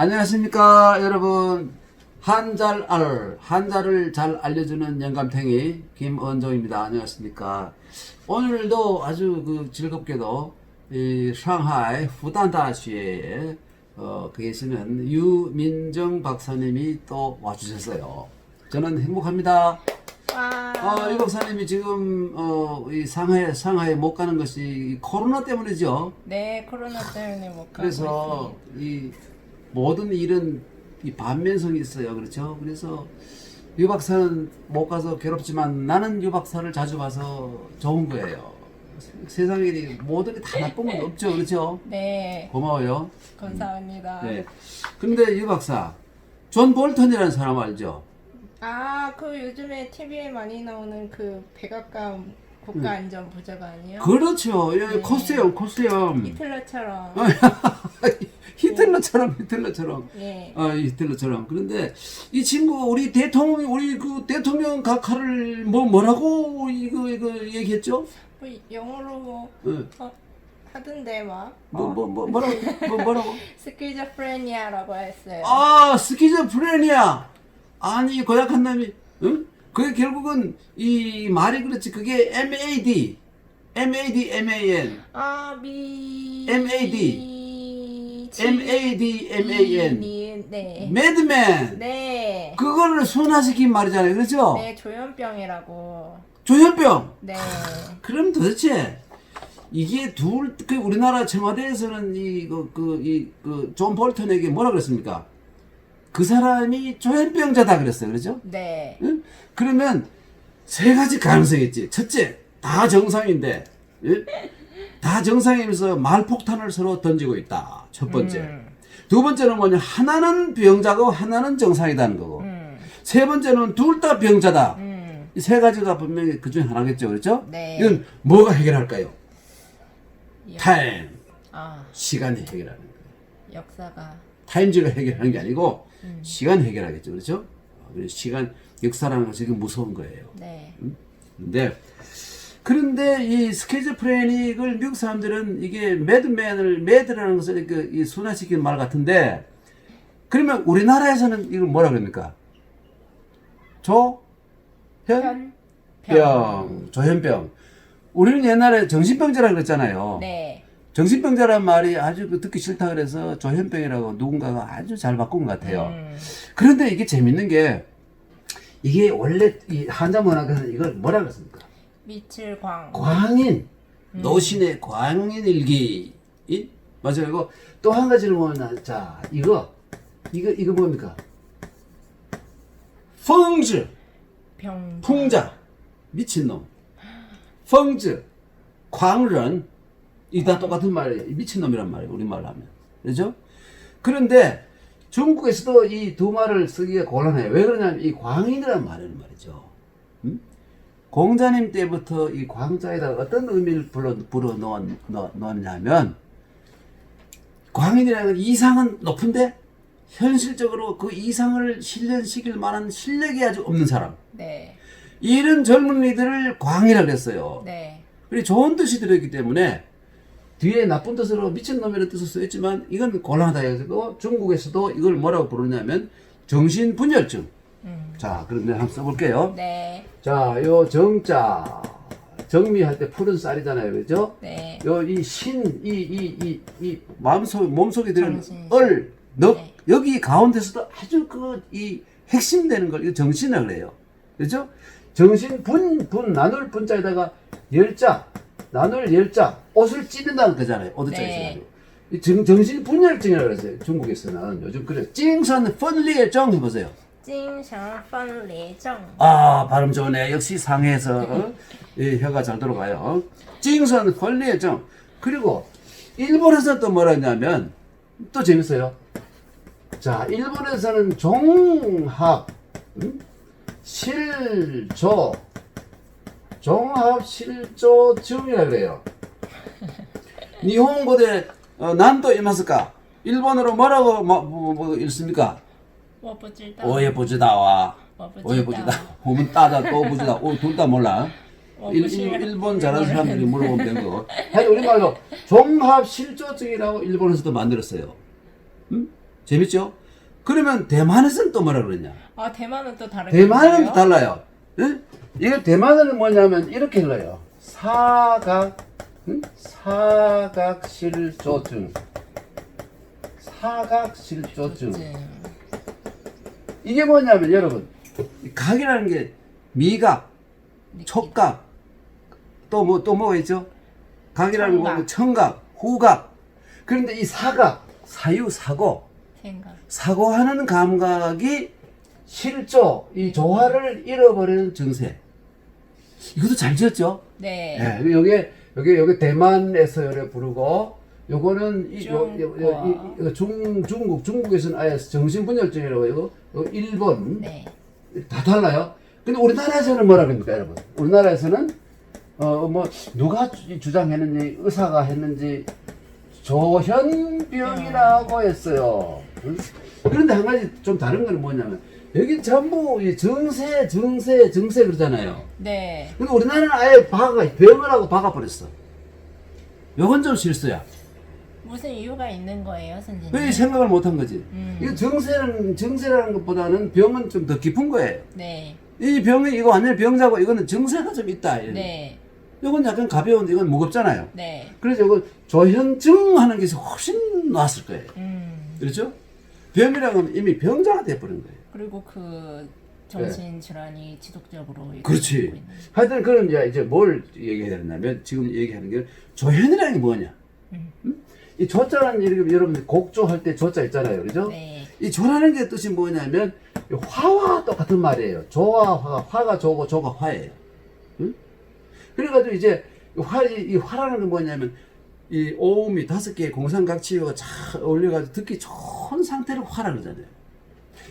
안녕하십니까 여러분. 한잘 알 한자를 잘 알려주는 영감탱이 김언정입니다. 안녕하십니까. 오늘도 아주 그 즐겁게도 이 상하이 후단다시에 어, 계시는 유민정 박사님이 또 와주셨어요. 저는 행복합니다. 와. 어, 유 박사님이 지금 어, 이 상하이 상하이 못 가는 것이 이 코로나 때문이죠? 네, 코로나 때문에 못 가고 그래서 있습니다. 이 모든 일은 이 반면성이 있어요. 그렇죠? 그래서 유 박사는 못 가서 괴롭지만 나는 유 박사를 자주 봐서 좋은 거예요. 세상에 이 모든 게 다 나쁜 건 없죠. 그렇죠? 네, 고마워요. 감사합니다. 네. 근데 유 박사, 존 볼턴이라는 사람 알죠? 아, 그 요즘에 TV에 많이 나오는 그 백악관 국가안전보좌관이요? 그렇죠. 예, 네. 코스염, 코스염. 히틀러처럼. 히틀러처럼, 히틀러처럼. 예. 아, 이 히틀러처럼. 그런데 이 친구 우리 대통령 우리 그 대통령 각하를 뭐 뭐라고 이거 이거 얘기했죠? 뭐 영어로 뭐 예. 어, 하던데 막 뭐, 뭐, 뭐, 뭐라고? 뭐, 뭐라고? 스키즈프레니아라고 했어요. 아, 스키즈프레니아! 아니, 고약한 놈이, 응? 그게 결국은, 이 말이 그렇지. 그게 MAD. MAD, MAN. 아, 미 MAD. 치- MAD, MAN. 미- 네. 매드맨. 네. 그거를 순화시킨 말이잖아요. 그렇죠? 네, 조현병이라고. 조현병. 네. 그럼 도대체, 이게 둘, 그 우리나라 청와대에서는 이, 그, 그, 이, 그, 존 볼턴에게 뭐라 그랬습니까? 그 사람이 조현병자다 그랬어요. 그렇죠? 네. 응? 그러면 세 가지 가능성이 있지. 첫째, 다 정상인데, 예? 다 정상이면서 말폭탄을 서로 던지고 있다. 첫 번째. 음. 두 번째는 뭐냐. 하나는 병자고 하나는 정상이다는 거고. 음. 세 번째는 둘 다 병자다. 음. 이세 가지가 분명히 그 중에 하나겠죠. 그렇죠? 네. 이건 뭐가 해결할까요? 역- 타임. 아, 시간이 해결하는 거예요. 역사가. 타임즈가 해결하는 게 아니고, 음. 시간 해결하겠죠. 그렇죠? 어, 그래서 시간, 역사라는 것이 무서운 거예요. 네. 근데 그런데 이 스키즈프레닉을 미국 사람들은 이게 매드맨을 매드라는 것을 그, 이 순화시키는 말 같은데 그러면 우리나라에서는 이걸 뭐라 그럽니까? 조현병 현. 조현병 우리는 옛날에 정신병자라 그랬잖아요. 네. 정신병자란 말이 아주 그 듣기 싫다 그래서 조현병이라고 누군가가 아주 잘 바꾼 것 같아요. 음. 그런데 이게 재밌는 게 이게 원래 이 한자 문학에서는 이걸 뭐라 그랬습니까? 미칠 광. 광인. 노신의 광인일기. 이? 맞아요. 이거 또 한 가지를 보면 자 이거. 이거 이거 뭡니까? 펑즈. 병. 풍자. 미친놈. 펑즈. 광런 이다 똑같은 말이에요 이 미친놈이란 말이에요 우리말로 하면. 그렇죠? 그런데 중국에서도 이 두 말을 쓰기가 곤란해요. 왜 그러냐면 이 광인이란 말이란 말이죠. 음? 공자님 때부터 이 광자에다 어떤 의미를 불러, 불어 넣었, 넣었냐면, 광인이라는 건 이상은 높은데, 현실적으로 그 이상을 실현시킬 만한 실력이 아주 없는 사람. 네. 이런 젊은이들을 광이라고 그랬어요. 네. 그리고 좋은 뜻이 들어있기 때문에, 뒤에 나쁜 뜻으로 미친놈이라는 뜻을 쓰였지만, 이건 곤란하다 해서 중국에서도 이걸 뭐라고 부르냐면, 정신분열증. 음. 자, 그럼 내가 한번 써볼게요. 네. 자, 요 정자 정미할 때 푸른 쌀이잖아요, 그죠? 네. 요 이 신, 이 이 이 이 마음속 몸속에 들은 정신. 얼, 넉 네. 여기 가운데서도 아주 그 이 핵심 되는 걸 이거 정신이라고 그래요, 그죠? 정신 분, 분 나눌 분자에다가 열자 나눌 열자 옷을 찌른다는 거잖아요, 오드자에서 네. 이 정, 정신 분열증이라고 그랬어요, 중국에서는 요즘 그래. 찡선 펀리의症 해보세요. 찡샹펀 레정. 아 발음 좋네. 역시 상해에서 어? 예, 혀가 잘 들어가요. 찡선 권리정. 그리고 일본에서 또 뭐라 했냐면 또 재밌어요. 자 일본에서는 종합 음? 실조 종합 실조 지음이라 그래요. 니혼고대 어, 난도 이마스까 일본어로 뭐라고 뭐, 뭐, 뭐, 뭐 읽습니까? 我不知道.我也不知道啊。我不知道。我也不知道，我们大家都不知道，我둘 다 몰라. 我 일, 不是 일, 일본 잘하는 사람들이 물어보면 되는 거. 하여튼 우리말로 종합 실조증이라고 일본에서도 만들었어요. 음? 재밌죠? 그러면 대만에서는 또 뭐라 그러냐? 아 대만은 또 다르게 대만은 있어요? 달라요. 예? 이게 대만은 뭐냐면 이렇게 흘러요. 사각, 응? 사각실조증. 사각실조증. 네. 이게 뭐냐면 여러분, 이 각이라는 게 미각, 촉각, 또 뭐, 또 뭐가 있죠? 각이라는 거, 청각. 청각, 후각. 그런데 이 사각, 사유, 사고, 생각. 사고하는 감각이 실조, 이 조화를 잃어버리는 증세. 이것도 잘 지었죠? 네. 예, 요게, 요게, 요게 대만에서 요래 부르고, 요거는 이, 요, 요, 요, 이, 중, 중국, 중국에서는 아예 정신분열증이라고 이거, 요 일본, 네. 다 달라요. 근데 우리나라에서는 뭐라 그럽니까, 여러분? 우리나라에서는, 어, 뭐, 누가 주- 주장했는지, 의사가 했는지, 조현병이라고 했어요. 응? 그런데 한 가지 좀 다른 건 뭐냐면, 여기 전부 이 증세, 증세, 증세 그러잖아요. 네. 근데 우리나라는 아예 박아, 병을 하고 박아버렸어. 요건 좀 실수야. 무슨 이유가 있는 거예요, 선생님? 왜 생각을 못 한 거지? 음. 이거 증세는, 증세라는 것보다는 병은 좀 더 깊은 거예요. 네. 이 병이 이거 완전히 병자고 이거는 증세가 좀 있다. 이런. 네. 이건 약간 가벼운데 이건 무겁잖아요. 네. 그래서 이거 조현증 하는 게 훨씬 나았을 거예요. 음. 그렇죠? 병이라고 하면 이미 병자가 돼버린 거예요. 그리고 그 정신 질환이 지속적으로. 그렇지. 하여튼 그럼 이제 이제 뭘 얘기해야 되냐면 지금 얘기하는 게 조현이라는 게 뭐냐? 음. 음? 이 조자라는 이렇게 여러분 곡조할 때 조자 있잖아요. 그죠? 네. 이 조라는 게 뜻이 뭐냐면 이 화와 똑같은 말이에요. 조와 화가 화가 조고 조가 화예요. 응? 그래가지고 이제 이 화, 이, 이 화라는 건 뭐냐면 이 오음이 다섯 개의 공상각치가 잘 어울려가지고 듣기 좋은 상태를 화라 그러잖아요.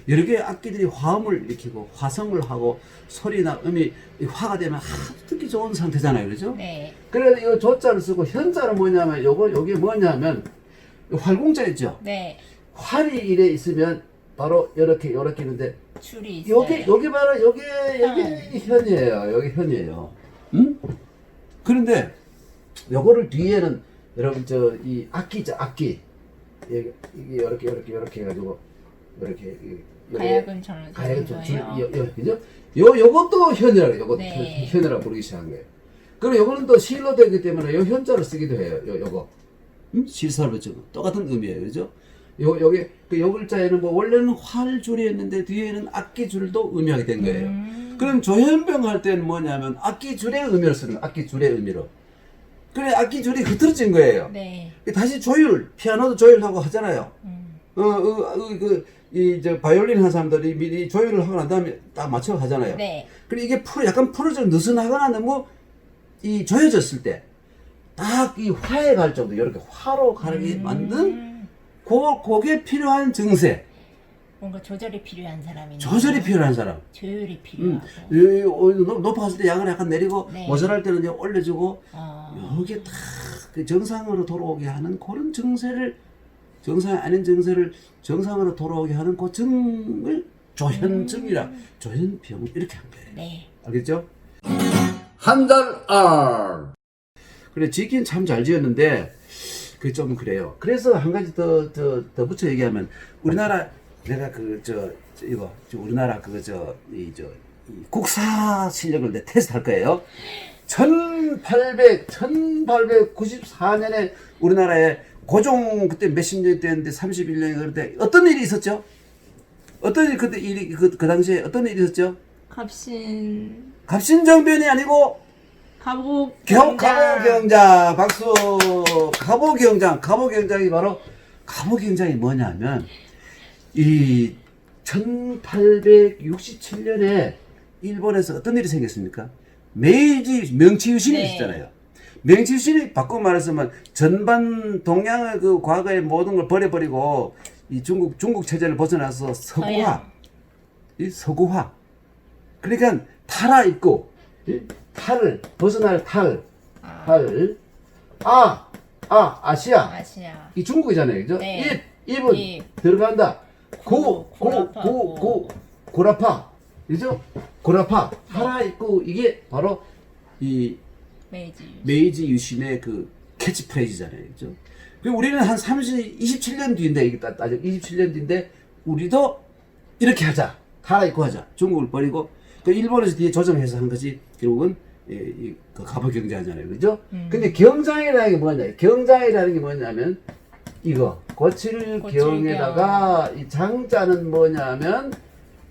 여러 개의 악기들이 화음을 일으키고 화성을 하고 소리나 음이 이 화가 되면 아주 듣기 좋은 상태잖아요. 그죠? 네. 그래서 이 조자를 쓰고 현자는 뭐냐면 요거 요게 뭐냐면 이 활공자 있죠. 네. 활이 이래 있으면 바로 이렇게 이렇게 있는데 줄이 있어요. 요게 요게 바로 요게 요게 현이에요. 요게 현이에요. 응? 그런데 요거를 뒤에는 여러분 저 이 악기죠 악기 이게 이렇게 이렇게 이렇게 해가지고 이렇게 이- 요게 가야금 전을 가야금 쓰는 줄. 줄, 요, 요, 그죠? 요, 요것도 현이라고, 요것도 네. 현, 현이라고 부르기 시작한 거예요. 그리고 요거는 또 실로 되기 때문에 요 현자를 쓰기도 해요, 요, 요거. 음? 실살부증. 똑같은 의미예요, 그죠? 요, 요게, 그요 글자에는 뭐, 원래는 활줄이었는데 뒤에는 악기줄도 의미하게 된 거예요. 음. 그럼 조현병 할 때는 뭐냐면, 악기줄의 의미로 쓰는 거예요, 악기줄의 의미로. 그래, 악기줄이 흐트러진 거예요. 네. 다시 조율, 피아노도 조율하고 하잖아요. 음. 어, 어, 어, 그, 이, 저, 바이올린 하는 사람들이 미리 조율을 하고 난 다음에 딱 맞춰 하잖아요. 네. 그리고 이게 풀어, 약간 풀어져 느슨하거나 너무 이 조여졌을 때, 딱 이 화에 갈 정도, 이렇게 화로 가게 만든, 음. 고, 그게 필요한 증세. 뭔가 조절이 필요한 사람이 조절이 필요한 사람. 조율이 음, 필요하고. 높- 높아갔을 때 약을 약간 내리고, 네. 모자랄 때는 이제 올려주고, 어. 여기에 딱그 정상으로 돌아오게 하는 그런 증세를 정상 아닌 증세를 정상으로 돌아오게 하는 그 증을 조현증이라 조현병 이렇게 한 거예요. 네. 알겠죠? 한달 R. 그래 지긴 참 잘 지었는데 그 좀 그래요. 그래서 한 가지 더 더 더 붙여 얘기하면 우리나라 내가 그 저 이거 저 우리나라 그거 저 이 저 국사 실력을 내 테스트 할 거예요. 1800 1894년에 우리나라에 고종 그때 몇십 년 됐는데 31년이 그런데 어떤 일이 있었죠? 어떤 일 그때 일이 그, 그 당시에 어떤 일이 있었죠? 갑신 갑신정변이 아니고 경, 갑오경장 박수 갑오경장 갑오경장이 바로 갑오경장이 뭐냐면 이 1867년에 일본에서 어떤 일이 생겼습니까? 메이지 명치 유신이 네. 있었잖아요. 명치유신이 바꿔 말해서면 전반 동양의 그 과거의 모든 걸 버려버리고 이 중국 중국 체제를 벗어나서 서구화 서양. 이 서구화. 그러니까 탈화 있고 이 탈을 벗어날 탈, 아, 탈, 아, 아, 아시아. 아시아. 이 중국이잖아요, 그죠? 네. 입, 입은 입. 들어간다. 고, 고, 고, 고, 고라파, 그죠? 고라파, 살아 있고 이게 바로 이 메이지. 메이지 유신의 그 캐치프레이즈잖아요, 그죠? 그리고 우리는 한 30, 27년 뒤인데, 이게 따- 따져 27년 뒤인데, 우리도 이렇게 하자. 갈아입고 하자. 중국을 버리고, 그 일본에서 뒤에 조정해서 한 것이 결국은 이, 이, 그 갑오 경제하잖아요. 그죠? 근데 경장이라는 게 뭐냐? 경장이라는 게 뭐냐면, 이거, 고칠. 경에다가 이 장자는 뭐냐면,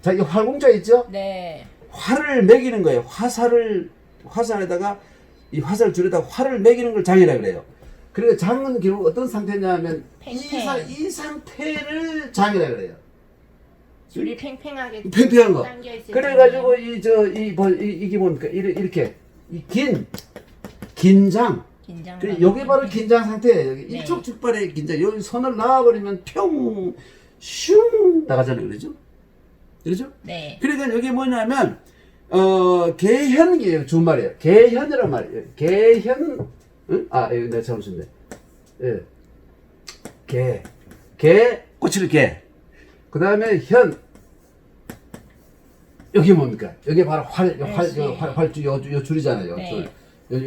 자, 이 활공자 있죠? 네. 활을 매기는 거예요. 화살을 화살에다가 이 화살 줄에다가 활을 매기는 걸 장이라 그래요. 그리고 장은 결국 어떤 상태냐면 이, 팽팽. 사, 이 상태를 장이라 그래요. 줄이 팽팽하게 팽팽한 거. 그래가지고 이 저이 뭐, 이- 이게 뭡니까? 이래- 이렇게 이긴 긴장. 긴장. 그래 요게 바로 긴장 상태예요. 여기 네. 일촉즉발의 긴장. 여기 손을 놔버리면 평 슝 나가잖아요. 그러죠? 그러죠? 네. 그러니까 여기 뭐냐면 어 개현이에요. 주말이에요. 개현이란 말이에요. 개현 응? 아 이거 내가 잘못 썼네. 예 개 개. 꼬치를 개 그 다음에 현. 여기 뭡니까? 여기 바로 활, 요 활, 네, 요 활, 활, 요, 요 줄이잖아요. 네. 줄.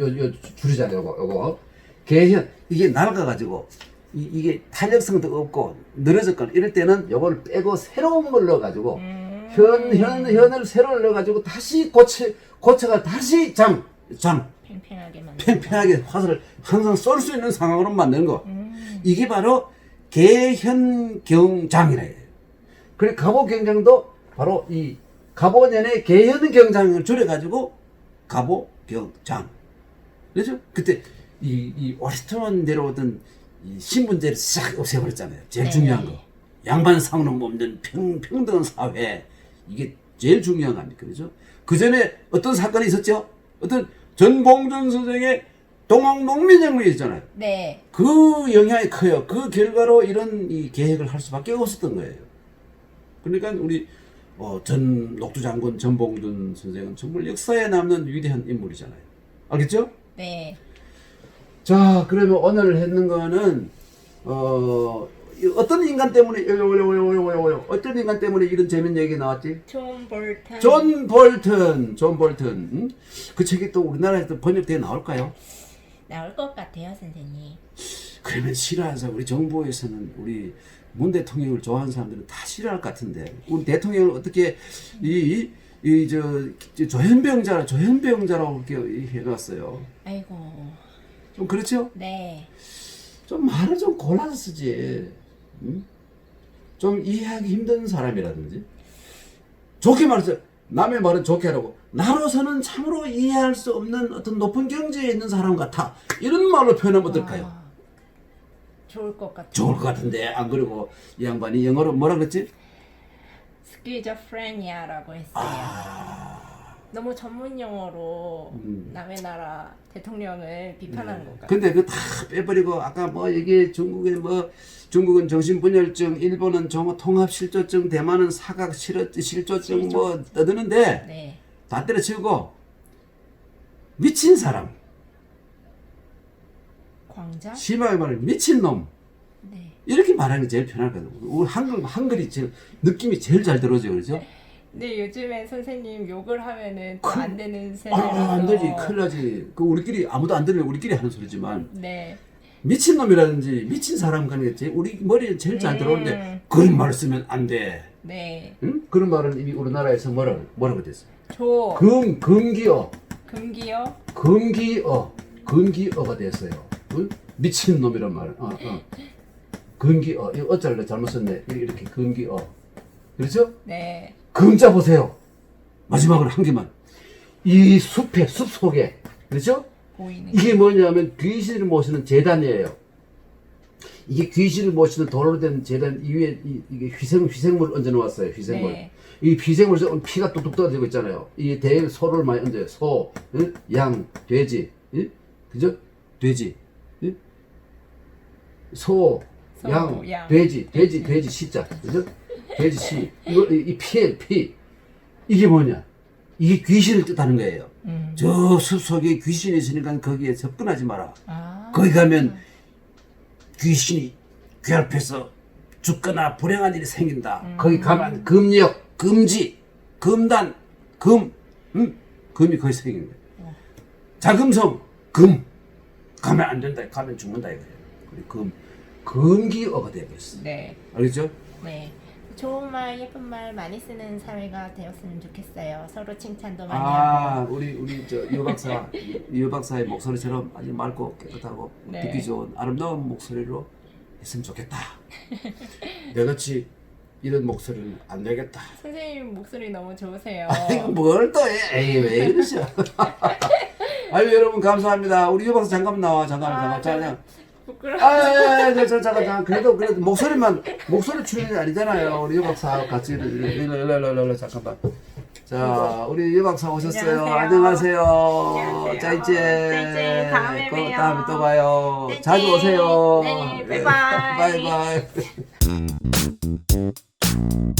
요, 요, 요 줄이잖아요 요거 요거. 개현. 이게 낡아가지고 이, 이게 탄력성도 없고 늘어졌거나 이럴 때는 요걸 빼고 새로운 걸 넣어가지고 음. 현, 현, 현을 새로 넣어가지고 다시 고쳐, 고쳐가 다시 장, 장, 팽팽하게 만든. 팽팽하게 화살을 항상 쏠 수 있는 상황으로 만드는 거. 음. 이게 바로 개현경장이라 해요. 그리고 갑오경장도 바로 이 갑오년의 개현경장을 줄여가지고 갑오경장. 그렇죠? 그때 이, 이 오랫동안 내려오던 이 신분제를 싹 없애버렸잖아요. 제일 네. 중요한 거. 양반 상으로 몸든 평, 평등한 사회. 이게 제일 중요한 거 아닙니까? 그죠? 그 전에 어떤 사건이 있었죠? 어떤 전봉준 선생의 동학 농민혁명이 있잖아요. 네. 그 영향이 커요. 그 결과로 이런 이 계획을 할 수밖에 없었던 거예요. 그러니까 우리 어, 전 녹두 장군 전봉준 선생은 정말 역사에 남는 위대한 인물이잖아요. 알겠죠? 네. 자, 그러면 오늘 했는 거는 어이 어떤 인간 때문에. 어떤 인간 때문에 이런 재밌는 얘기 나왔지? 존 볼턴. 존 볼턴, 존. 응? 그 책이 또 우리나라에서 번역되어 나올까요? 나올 것 같아요, 선생님. 그러면 싫어해서 우리 정부에서는 우리 문 대통령을 좋아하는 사람들은 다 싫어할 것 같은데 우리 대통령을 어떻게 이 이저 조현병자 조현병자라고 이렇게 해놨어요. 아이고. 좀 그렇죠? 네. 좀 말을 좀 골라서 쓰지. 응? 좀 이해하기 힘든 사람이라든지 좋게 말해서 남의 말은 좋게 하라고 나로서는 참으로 이해할 수 없는 어떤 높은 경지에 있는 사람 같아 이런 말로 표현하면 어떨까요? 아, 좋을 것 같아요. 좋을 것 같은데 안 그리고 이 양반이 영어로 뭐라 그랬지? 스키저프레니아라고 했어요. 아. 너무 전문 용어로 음. 남의 나라 대통령을 비판한 것 같아요. 근데 그다 빼버리고 아까 뭐 이게 중국에 뭐 중국은 정신분열증, 일본은 정 통합실조증, 대만은 사각 실어- 실조증 뭐 떠드는데 네. 다 때려치우고 미친 사람, 광자? 심하게 말하면 미친 놈 네. 이렇게 말하는 게 제일 편하거든. 우리 한글 한글이 제일 느낌이 제일 잘 들어져 그렇죠? 근데 요즘에 선생님 욕을 하면은 또 큰- 안 되는 아, 세대라서. 안 되지, 큰일 나지. 그 우리끼리 아무도 안 들으면 우리끼리 하는 소리지만 네. 미친 놈이라든지 미친 사람 제일 우리 머리에 제일 잘 들어오는데 음. 그런 말 쓰면 안 돼. 네. 응? 그런 말은 이미 우리나라에서 뭐라고 뭐라고 됐어? 조. 금 금기어 금기요? 금기어 금기어가 됐어요. 응? 미친 놈이란 말. 어, 어. 금기어 이거 어쩌려 잘못 썼네. 이렇게 금기어. 그렇죠? 네. 금자 보세요. 마지막으로 한 개만. 이 숲에 숲 속에 그렇죠? 보이는. 이게 뭐냐면 귀신을 모시는 재단이에요. 이게 귀신을 모시는 돌로 된 재단 이 위에 이, 이게 희생 희생물 얹어 놓았어요. 희생물. 네. 이 희생물에서 피가 뚝뚝 떨어지고 있잖아요. 이 대에 소를 많이 얹어요. 소, 응? 양, 돼지, 응? 그죠? 돼지, 응? 소, 소, 양, 양. 돼지, 돼지, 돼지 시자, 그죠? 돼지 시. 이거 이, 이 피에 피. 이게 뭐냐? 이게 귀신을 뜻하는 거예요. 음. 저 숲 속에 귀신이 있으니까 거기에 접근하지 마라. 아. 거기 가면 귀신이 괴롭혀서 죽거나 불행한 일이 생긴다. 거기 가면 금력, 금지, 금단, 금, 음? 금이 거기 생긴 거예요. 자금성, 금. 가면 안 된다. 가면 죽는다 이거예요. 그리고 금. 금기어가 되어버렸어. 네. 알겠죠? 네. 좋은 말, 예쁜 말 많이 쓰는 사회가 되었으면 좋겠어요. 서로 칭찬도 많이 하고. 아, 우리 우리 저유 박사 유 박사의 목소리처럼 아주 맑고 깨끗하고 네. 듣기 좋은 아름다운 목소리로 했으면 좋겠다. 내같이 이런 목소리는 안 되겠다. 선생님 목소리 너무 좋으세요. 아이고 뭘또 해? 에이 왜 이러셔? 아유 여러분 감사합니다. 우리 유 박사 잠깐 나와 잠깐 아, 잠깐 잠깐. 부끄러워. 아, 저, 저, 잠깐, 잠깐. 그래도, 그래도, 목소리만, 목소리 출연이 아니잖아요. 우리 유 박사 같이, 일로, 일로, 일로, 일로, 일로, 잠깐만. 자, 우리 유 박사 오셨어요. 안녕하세요. 안녕하세요. 안녕하세요. 짜이째. 짜이째. 다음에 그 봬요. 다음에 또 봐요. 짜이째. 자주 오세요. 네, 바이바이. 바이바이.